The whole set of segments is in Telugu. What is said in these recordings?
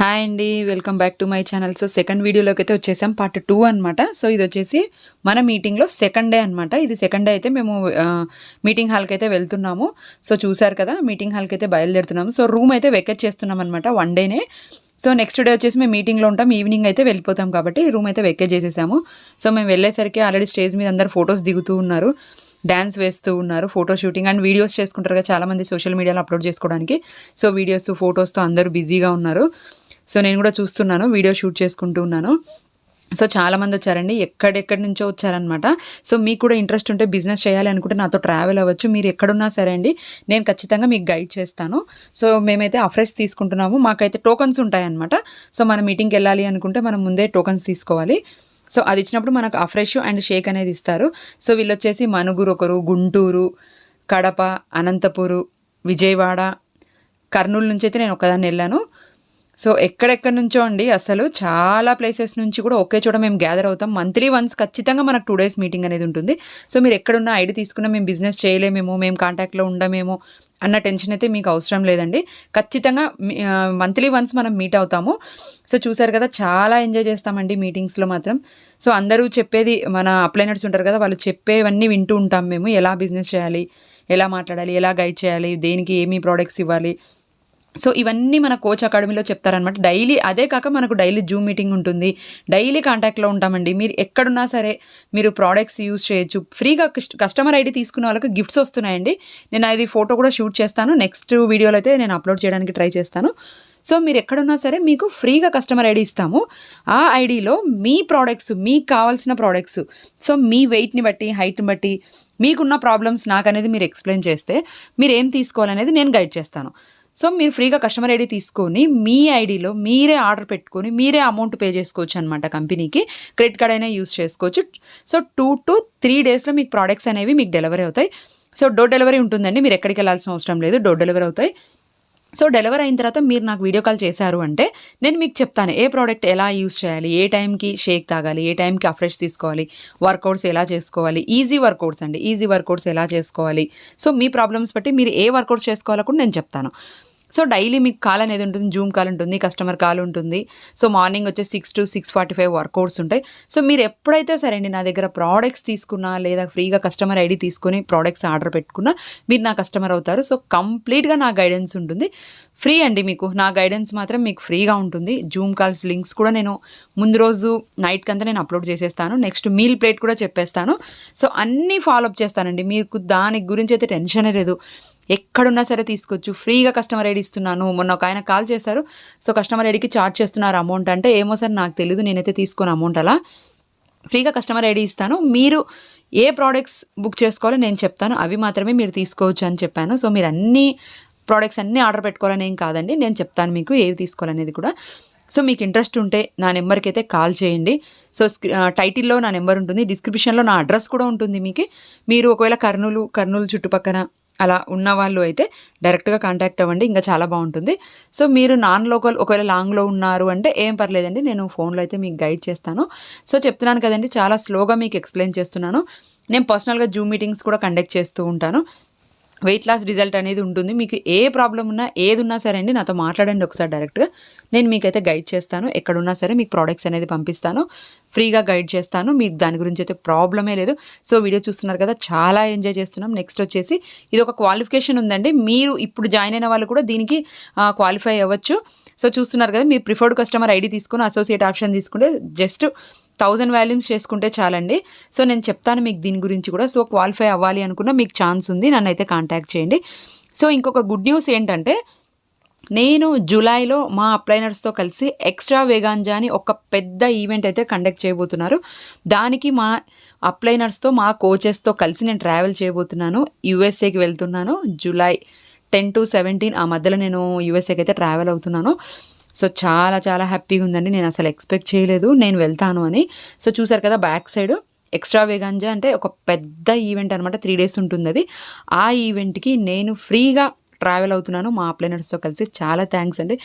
హాయ్ అండి welcome back to my channel so second వీడియోలోకి అయితే వచ్చేసాం పార్ట్ టూ అనమాట సో ఇది వచ్చేసి మన మీటింగ్లో సెకండ్ డే అనమాట ఇది సెకండ్ డే అయితే మేము మీటింగ్ హాల్కి అయితే వెళ్తున్నాము. సో చూసారు కదా మీటింగ్ హాల్కి అయితే బయలుదేరుతున్నాము. సో రూమ్ అయితే వెకెట్ చేస్తున్నాం అనమాట వన్ డేనే సో నెక్స్ట్ డే వచ్చేసి మేము మీటింగ్లో ఉంటాం ఈవినింగ్ అయితే వెళ్ళిపోతాం కాబట్టి రూమ్ అయితే వెకెట్ చేసేసాము. సో మేము వెళ్ళేసరికి ఆల్రెడీ స్టేజ్ మీద అందరు ఫొటోస్ దిగుతూ ఉన్నారు డ్యాన్స్ వేస్తూ ఉన్నారు ఫోటో షూటింగ్ అండ్ వీడియోస్ చేసుకుంటారు కదా చాలామంది సోషల్ మీడియాలో అప్లోడ్ చేసుకోవడానికి. సో వీడియోస్ ఫొటోస్తో అందరూ బిజీగా ఉన్నారు. సో నేను కూడా చూస్తున్నాను వీడియో షూట్ చేసుకుంటూ ఉన్నాను. సో చాలామంది వచ్చారండి ఎక్కడెక్కడి నుంచో వచ్చారనమాట సో మీకు కూడా ఇంట్రెస్ట్ ఉంటే బిజినెస్ చేయాలి అనుకుంటే నాతో ట్రావెల్ అవ్వచ్చు మీరు ఎక్కడున్నా సరే అండి నేను ఖచ్చితంగా మీకు గైడ్ చేస్తాను. సో మేమైతే అఫ్రెష్ తీసుకుంటున్నాము మాకైతే టోకన్స్ ఉంటాయన్నమాట. సో మన మీటింగ్కి వెళ్ళాలి అనుకుంటే మనం ముందే టోకన్స్ తీసుకోవాలి. సో అది ఇచ్చినప్పుడు మనకు అఫ్రెష్ అండ్ షేక్ అనేది ఇస్తారు. సో వీళ్ళు వచ్చేసి మనుగురు ఒకరు గుంటూరు కడప అనంతపురు విజయవాడ కర్నూలు నుంచి అయితే నేను ఒకదాన్ని వెళ్ళాను. సో ఎక్కడెక్కడి నుంచో అండి అసలు చాలా ప్లేసెస్ నుంచి కూడా ఒకే చోట మేము గ్యాదర్ అవుతాం. మంత్లీ వన్స్ ఖచ్చితంగా మనకు టూ డేస్ మీటింగ్ అనేది ఉంటుంది. సో మీరు ఎక్కడున్న ఐడి తీసుకున్నా మేము బిజినెస్ చేయలేమేమో మేము కాంటాక్ట్లో ఉండమేమో అన్న టెన్షన్ అయితే మీకు అవసరం లేదండి. ఖచ్చితంగా మంత్లీ వన్స్ మనం మీట్ అవుతాము. సో చూసారు కదా చాలా ఎంజాయ్ చేస్తామండి మీటింగ్స్లో మాత్రం. సో అందరూ చెప్పేది మన అప్లైనర్స్ ఉంటారు కదా వాళ్ళు చెప్పేవన్నీ వింటూ ఉంటాం మేము. ఎలా బిజినెస్ చేయాలి ఎలా మాట్లాడాలి ఎలా గైడ్ చేయాలి దేనికి ఏమి ప్రోడక్ట్స్ ఇవ్వాలి సో ఇవన్నీ మన కోచ్ అకాడమీలో చెప్తారనమాట డైలీ అదే కాక మనకు డైలీ జూమ్ మీటింగ్ ఉంటుంది. డైలీ కాంటాక్ట్లో ఉంటామండి. మీరు ఎక్కడున్నా సరే మీరు ప్రోడక్ట్స్ యూజ్ చేయొచ్చు. ఫ్రీగా కస్టమర్ ఐడి తీసుకున్న వాళ్ళకి గిఫ్ట్స్ వస్తున్నాయండి. నేను అది ఫోటో కూడా షూట్ చేస్తాను. నెక్స్ట్ వీడియోలో అయితే నేను అప్లోడ్ చేయడానికి ట్రై చేస్తాను. సో మీరు ఎక్కడున్నా సరే మీకు ఫ్రీగా కస్టమర్ ఐడి ఇస్తాము. ఆ ఐడిలో మీ ప్రోడక్ట్స్ మీకు కావాల్సిన ప్రోడక్ట్స్ సో మీ వెయిట్ని బట్టి హైట్ని బట్టి మీకున్న ప్రాబ్లమ్స్ నాకు అనేది మీరు ఎక్స్ప్లెయిన్ చేస్తే మీరు ఏం తీసుకోవాలనేది నేను గైడ్ చేస్తాను. సో మీరు ఫ్రీగా కస్టమర్ ఐడి తీసుకొని మీ ఐడిలో మీరే ఆర్డర్ పెట్టుకొని మీరే అమౌంట్ పే చేసుకోవచ్చు అనమాట కంపెనీకి. క్రెడిట్ కార్డ్ అయినా యూస్ చేసుకోవచ్చు. సో టూ టు త్రీ డేస్లో మీకు ప్రోడక్ట్స్ అనేవి మీకు డెలివరీ అవుతాయి. సో డోర్ డెలివరీ ఉంటుందండి. మీరు ఎక్కడికి వెళ్ళాల్సిన అవసరం లేదు. డోర్ డెలివరీ అవుతాయి. సో డెలివరీ అయిన తర్వాత మీరు నాకు వీడియో కాల్ చేశారు అంటే నేను మీకు చెప్తాను ఏ ప్రోడక్ట్ ఎలా యూస్ చేయాలి ఏ టైంకి షేక్ తాగాలి ఏ టైంకి అఫ్రెష్ తీసుకోవాలి వర్కౌట్స్ ఎలా చేసుకోవాలి ఈజీ వర్కౌట్స్ అండి ఈజీ వర్కౌట్స్ ఎలా చేసుకోవాలి. సో మీ ప్రాబ్లమ్స్ బట్టి మీరు ఏ వర్కౌట్స్ చేసుకోవాలో కూడా నేను చెప్తాను. సో డైలీ మీకు కాల్ అనేది ఉంటుంది జూమ్ కాల్ ఉంటుంది కస్టమర్ కాల్ ఉంటుంది. సో మార్నింగ్ వచ్చే six to six forty five workouts ఉంటాయి. సో మీరు ఎప్పుడైతే సరే అండి నా దగ్గర ప్రోడక్ట్స్ తీసుకున్నా లేదా ఫ్రీగా కస్టమర్ ఐడి తీసుకొని ప్రోడక్ట్స్ ఆర్డర్ పెట్టుకున్నా మీరు నా కస్టమర్ అవుతారు. సో కంప్లీట్గా నా గైడెన్స్ ఉంటుంది. ఫ్రీ అండి మీకు. నా గైడెన్స్ మాత్రం మీకు ఫ్రీగా ఉంటుంది. జూమ్ కాల్స్ లింక్స్ కూడా నేను ముందు రోజు నైట్కి అంతా నేను అప్లోడ్ చేసేస్తాను. నెక్స్ట్ మీల్ ప్లేట్ కూడా చెప్పేస్తాను. సో అన్నీ ఫాలోఅప్ చేస్తానండి. మీకు దాని గురించి అయితే టెన్షన్ లేదు. ఎక్కడున్నా సరే తీసుకోవచ్చు. ఫ్రీగా కస్టమర్ ఐడి ఇస్తున్నాను. మొన్న ఒక ఆయన కాల్ చేశారు. సో కస్టమర్ ఐడికి ఛార్జ్ చేస్తున్నారు అమౌంట్ అంటే ఏమో సార్ నాకు తెలియదు నేనైతే తీసుకోను అమౌంట్ అలా. ఫ్రీగా కస్టమర్ ఐడి ఇస్తాను. మీరు ఏ ప్రోడక్ట్స్ బుక్ చేసుకోవాలో నేను చెప్తాను. అవి మాత్రమే మీరు తీసుకోవచ్చు అని చెప్పాను. సో మీరు అన్ని ప్రోడక్ట్స్ అన్నీ ఆర్డర్ పెట్టుకోవాలని ఏం కాదండి. నేను చెప్తాను మీకు ఏవి తీసుకోవాలనేది కూడా. సో మీకు ఇంట్రెస్ట్ ఉంటే నా నెంబర్కి అయితే కాల్ చేయండి. సో టైటిల్లో నా నెంబర్ ఉంటుంది. డిస్క్రిప్షన్లో నా అడ్రస్ కూడా ఉంటుంది మీకు. మీరు ఒకవేళ కర్నూలు కర్నూలు చుట్టుపక్కల అలా ఉన్న వాళ్ళు అయితే డైరెక్ట్గా కాంటాక్ట్ అవ్వండి ఇంకా చాలా బాగుంటుంది. సో మీరు నాన్ లోకల్ ఒకవేళ లాంగ్లో ఉన్నారు అంటే ఏం పర్లేదండి నేను ఫోన్లో అయితే మీకు గైడ్ చేస్తాను. సో చెప్తున్నాను కదండి చాలా స్లోగా మీకు ఎక్స్ప్లెయిన్ చేస్తున్నాను. నేను పర్సనల్గా జూమ్ మీటింగ్స్ కూడా కండక్ట్ చేస్తూ ఉంటాను. వెయిట్ లాస్ రిజల్ట్ అనేది ఉంటుంది. మీకు ఏ ప్రాబ్లం ఉన్నా ఏది ఉన్నా సరే అండి నాతో మాట్లాడండి ఒకసారి డైరెక్ట్గా నేను మీకైతే గైడ్ చేస్తాను. ఎక్కడున్నా సరే మీకు ప్రోడక్ట్స్ అనేది పంపిస్తాను. ఫ్రీగా గైడ్ చేస్తాను. మీకు దాని గురించి అయితే ప్రాబ్లమే లేదు. సో వీడియో చూస్తున్నారు కదా చాలా ఎంజాయ్ చేస్తున్నాం. నెక్స్ట్ వచ్చేసి ఇది ఒక క్వాలిఫికేషన్ ఉందండి. మీరు ఇప్పుడు జాయిన్ అయిన వాళ్ళు కూడా దీనికి క్వాలిఫై అవ్వచ్చు. సో చూస్తున్నారు కదా మీరు ప్రిఫర్డ్ కస్టమర్ ఐడి తీసుకుని అసోసియేట్ ఆప్షన్ తీసుకుంటే జస్ట్ థౌజండ్ వాల్యూమ్స్ చేసుకుంటే చాలండి. సో నేను చెప్తాను మీకు దీని గురించి కూడా. సో క్వాలిఫై అవ్వాలి అనుకున్న మీకు ఛాన్స్ ఉంది. నన్ను అయితే కాంటాక్ట్ చేయండి. సో ఇంకొక గుడ్ న్యూస్ ఏంటంటే నేను జూలైలో మా అప్లైనర్స్తో కలిసి ఎక్స్ట్రా వేగాంజా అని ఒక పెద్ద ఈవెంట్ అయితే కండక్ట్ చేయబోతున్నారు. దానికి మా అప్లైనర్స్తో మా కోచెస్తో కలిసి నేను ట్రావెల్ చేయబోతున్నాను. యూఎస్ఏకి వెళ్తున్నాను. జూలై టెన్ టు సెవెంటీన్ ఆ మధ్యలో నేను యూఎస్ఏకి అయితే ట్రావెల్ అవుతున్నాను. సో చాలా చాలా హ్యాపీగా ఉందండి. నేను అసలు ఎక్స్పెక్ట్ చేయలేదు. నేను వెళ్తాను అని. సో చూసారు కదా బ్యాక్ సైడ్ ఎక్స్ట్రా వేగాంజా అంటే ఒక పెద్ద ఈవెంట్ అనమాట త్రీ డేస్ ఉంటుంది అది. ఆ ఈవెంట్కి నేను ఫ్రీగా ట్రావెల్ అవుతున్నాను మా ప్లేనర్స్తో కలిసి. చాలా థ్యాంక్స్ అండి.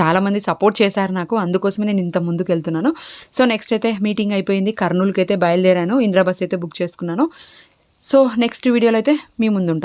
చాలామంది సపోర్ట్ చేశారు నాకు. అందుకోసమే నేను ఇంత ముందుకు వెళ్తున్నాను. సో నెక్స్ట్ అయితే మీటింగ్ అయిపోయింది. కర్నూలుకి అయితే బయలుదేరాను. ఇంద్రా బస్ అయితే బుక్ చేసుకున్నాను. సో నెక్స్ట్ వీడియోలో అయితే మీ ముందుంటాను